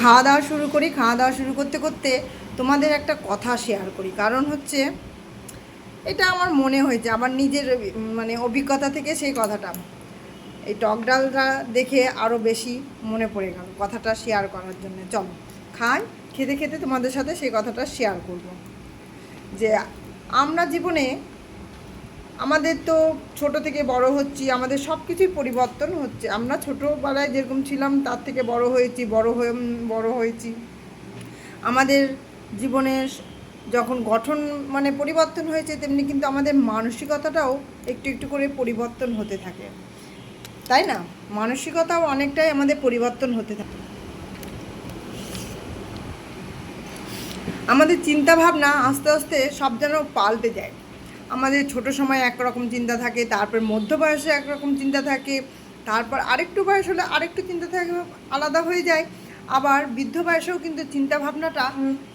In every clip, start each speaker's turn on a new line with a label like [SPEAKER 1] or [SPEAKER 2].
[SPEAKER 1] খাওয়া দাওয়া শুরু করি, খাওয়া দাওয়া শুরু করতে করতে তোমাদের একটা কথা শেয়ার করি। কারণ হচ্ছে, এটা আমার মনে হয়েছে, আমার নিজের মানে অভিজ্ঞতা থেকে সেই কথাটা। এই টক ডালটা দেখে আরও বেশি মনে পড়ে গেল, কথাটা শেয়ার করার জন্য। চলো, খাই, খেতে খেতে তোমাদের সাথে সেই কথাটা শেয়ার করব। যে আমরা জীবনে আমাদের তো ছোট থেকে বড় হচ্ছি, আমাদের সব কিছুই পরিবর্তন হচ্ছে। আমরা ছোটোবেলায় যেরকম ছিলাম, তার থেকে বড় হয়েছি, বড় হয়ে বড় হয়েছি। আমাদের জীবনের যখন গঠন মানে পরিবর্তন হয়েছে, তেমনি কিন্তু আমাদের মানসিকতাটাও একটু একটু করে পরিবর্তন হতে থাকে। তাই না? মানসিকতাও অনেকটাই আমাদের পরিবর্তন হতে থাকে। আমাদের চিন্তাভাবনা আস্তে আস্তে সব যেন পাল্টে যায়। আমাদের ছোট সময় একরকম চিন্তা থাকে তারপর মধ্য বয়সে একরকম চিন্তা থাকে তারপর আরেকটু বয়স হলে আরেকটু চিন্তা থাকে আলাদা হয়ে যায়। আবার বৃদ্ধ বয়সেও কিন্তু চিন্তা ভাবনাটা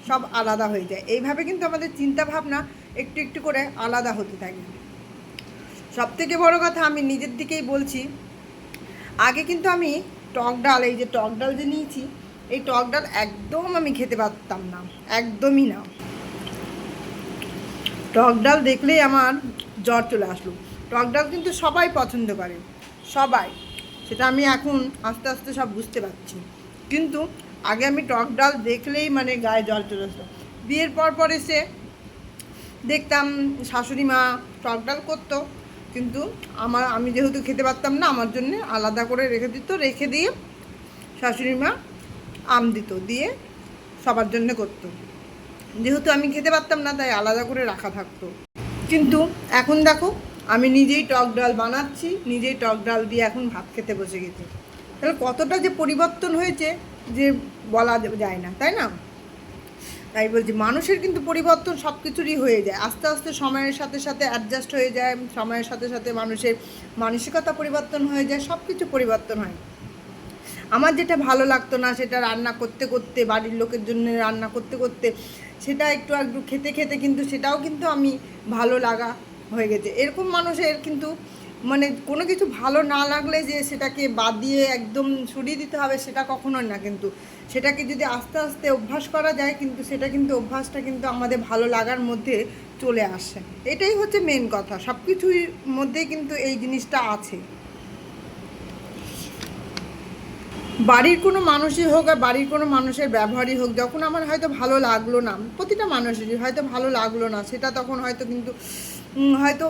[SPEAKER 1] সব আলাদা হয়ে যায়। এইভাবে কিন্তু আমাদের চিন্তা ভাবনা একটু একটু করে আলাদা হতে থাকে। সব থেকে বড় কথা আমি নিজের দিকেই বলছি আগে কিন্তু আমি টক ডাল এই যে টক ডাল যে নিয়েছি এই টক ডাল একদম আমি খেতে পারতাম না একদমই না। টক ডাল দেখলেই আমার জ্বর চলে আসলো। টক ডাল কিন্তু সবাই পছন্দ করে, সবাই। সেটা আমি এখন আস্তে আস্তে সব বুঝতে পারছি। কিন্তু আগে আমি টক ডাল দেখলেই মানে গায়ে জল চলে আসলো বিয়ের পর পর এসে দেখতাম শাশুড়ি মা টক ডাল করতো, কিন্তু আমার, আমি যেহেতু খেতে পারতাম না, আমার জন্য আলাদা করে রেখে দিত, রেখে দিয়ে শাশুড়ি মা আম দিত, দিয়ে সবার জন্য করতো। যেহেতু আমি খেতে পারতাম না, তাই আলাদা করে রাখা থাকতো। কিন্তু এখন দেখো, আমি নিজেই টক ডাল বানাচ্ছি, নিজেই টক ডাল দিয়ে এখন ভাত খেতে বসে গেছি। তাহলে কতটা যে পরিবর্তন হয়েছে যে বলা যায় না, তাই না? তাই বলছি, মানুষের কিন্তু পরিবর্তন সব কিছুরই হয়ে যায়। আস্তে আস্তে সময়ের সাথে সাথে অ্যাডজাস্ট হয়ে যায়, সময়ের সাথে সাথে মানুষের মানসিকতা পরিবর্তন হয়ে যায় সব কিছু পরিবর্তন হয়। আমার যেটা ভালো লাগতো না, সেটা রান্না করতে করতে, বাড়ির লোকের জন্য রান্না করতে করতে সেটা একটু একটু খেতে খেতে কিন্তু সেটাও কিন্তু আমি ভালো লাগা হয়ে গেছে। এরকম মানুষের কিন্তু মানে কোনো কিছু ভালো না লাগলে যে সেটাকে বাদ দিয়ে একদম সরিয়ে দিতে হবে সেটা কখনোই না কিন্তু। সেটাকে যদি আস্তে আস্তে অভ্যাস করা যায় কিন্তু সেটা কিন্তু অভ্যাসটা কিন্তু আমাদের ভালো লাগার মধ্যে চলে আসে। এটাই হচ্ছে মেন কথা। সব কিছুর মধ্যেই কিন্তু এই জিনিসটা আছে। বাড়ির কোনো মানুষই হোক আর বাড়ির কোনো মানুষের ব্যবহারই হোক, যখন আমার হয়তো ভালো লাগল না, প্রতিটা মানুষেরই হয়তো ভালো লাগল না, সেটা তখন হয়তো কিন্তু হয়তো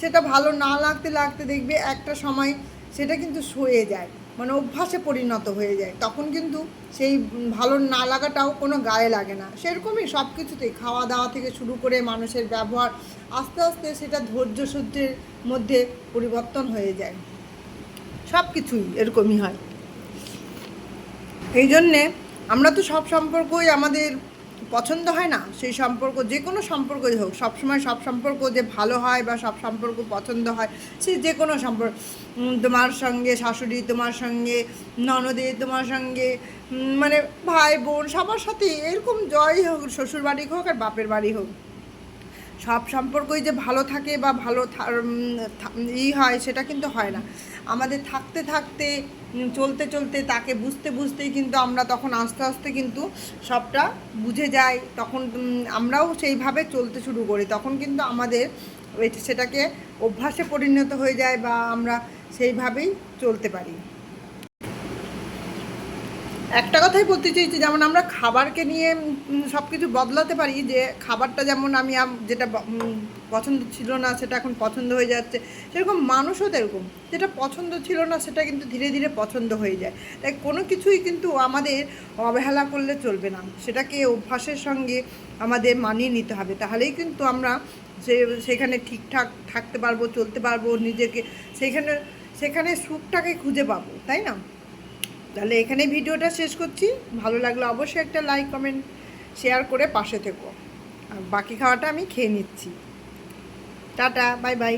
[SPEAKER 1] সেটা ভালো না লাগতে লাগতে দেখবে একটা সময় সেটা কিন্তু সয়ে যায় মানে অভ্যাসে পরিণত হয়ে যায়, তখন কিন্তু সেই ভালো না লাগাটাও কোনো গায়ে লাগে না। সেরকমই সব কিছুতেই খাওয়া দাওয়া থেকে শুরু করে মানুষের ব্যবহার আস্তে আস্তে সেটা ধৈর্য সহ্যের মধ্যে পরিবর্তন হয়ে যায়। সব কিছুই এরকমই হয়। এই জন্যে আমরা তো সব সম্পর্কই আমাদের পছন্দ হয় না। সেই সম্পর্ক যে কোনো সম্পর্কই হোক, সবসময় সব সম্পর্ক যে ভালো হয় বা সব সম্পর্ক পছন্দ হয়, সে যে কোনো সম্পর্ক তোমার সঙ্গে শাশুড়ি, তোমার সঙ্গে ননদে, তোমার সঙ্গে মানে ভাই বোন সবার সাথে এরকম জয় হোক শ্বশুর বাড়ি হোক আর বাপের বাড়ি হোক। সব সম্পর্কই যে ভালো থাকে বা ভালো ই হয় সেটা কিন্তু হয় না। আমাদের থাকতে থাকতে, চলতে চলতে তাকে বুঝতে বুঝতেই কিন্তু আমরা তখন আস্তে আস্তে কিন্তু সবটা বুঝে যাই। তখন আমরাও সেইভাবে চলতে শুরু করি। তখন কিন্তু আমাদের সেটাকে অভ্যাসে পরিণত হয়ে যায় বা আমরা সেইভাবেই চলতে পারি। একটা কথাই বলতে চাইছি, যেমন আমরা খাবারকে নিয়ে সব কিছু বদলাতে পারি, যে খাবারটা যেমন আমি যেটা পছন্দ ছিল না, সেটা এখন পছন্দ হয়ে যাচ্ছে, সেরকম মানুষও এরকম যেটা পছন্দ ছিল না, সেটা কিন্তু ধীরে ধীরে পছন্দ হয়ে যায়। তাই কোনো কিছুই কিন্তু আমাদের অবহেলা করলে চলবে না, সেটাকে অভ্যাসের সঙ্গে আমাদের মানিয়ে নিতে হবে, তাহলেই কিন্তু আমরা সে, সেখানে ঠিকঠাক থাকতে পারব, চলতে পারব, নিজেকে, সেখানে সেখানে সুখটাকে খুঁজে পাবো, তাই না? তাহলে এখানে ভিডিওটা শেষ করছি। ভালো লাগলে অবশ্যই একটা লাইক কমেন্ট শেয়ার করে পাশে থেকো। আর বাকি খাওয়াটা আমি খেয়ে নিচ্ছি। Tata bye bye